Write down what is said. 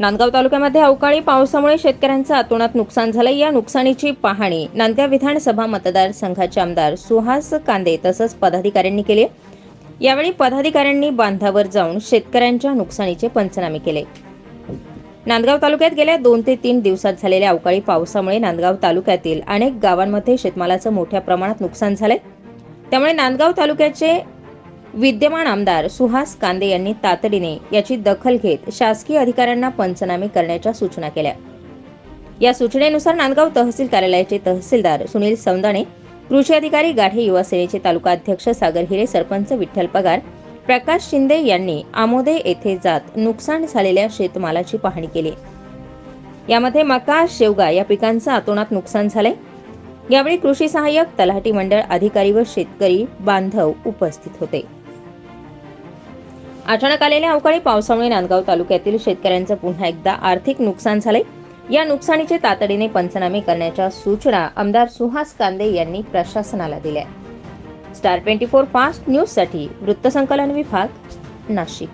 नांदगाव तालुक्यामध्ये अवकाळी पावसामुळे शेतकऱ्यांचं अतोनात नुकसान झालं या नुकसानीची पाहणी नांदगाव विधानसभा मतदारसंघाचे आमदार सुहास कांदे तसंच पदाधिकाऱ्यांनी केली यावेळी पदाधिकाऱ्यांनी बांधावर जाऊन शेतकऱ्यांच्या नुकसानीचे पंचनामे केले. नांदगाव तालुक्यात गेल्या दोन ते तीन दिवसात झालेल्या अवकाळी पावसामुळे नांदगाव तालुक्यातील अनेक गावांमध्ये शेतमालाचं मोठ्या प्रमाणात नुकसान झालंय. त्यामुळे नांदगाव तालुक्याचे विद्यमान आमदार सुहास कांदे यांनी तातडीने याची दखल घेत शासकीय अधिकाऱ्यांना पंचनामे करण्याच्या सूचना केल्या. या सूचनेनुसार नांदगाव तहसील कार्यालयाचे तहसीलदार सुनील सौंदाणे कृषी अधिकारी गाठे युवा सेनेचे तालुका अध्यक्ष सागर हिरे सरपंच विठ्ठल पगार प्रकाश शिंदे यांनी आमोदे येथे जात नुकसान झालेल्या शेतमालाची पाहणी केली. यामध्ये मका शेवगा या पिकांचं आतोनात नुकसान झालंय. यावेळी कृषी सहाय्यक तलाठी मंडळ अधिकारी व शेतकरी बांधव उपस्थित होते. अचानक आलेल्या अवकाळी पावसामुळे नांदगाव तालुक्यातील शेतकऱ्यांचं पुन्हा एकदा आर्थिक नुकसान झाले या नुकसानीचे तातडीने पंचनामे करण्याच्या सूचना आमदार सुहास कांदे यांनी प्रशासनाला दिल्या. स्टार ट्वेंटी फोर फास्ट न्यूजसाठी वृत्तसंकलन विभाग नाशिक.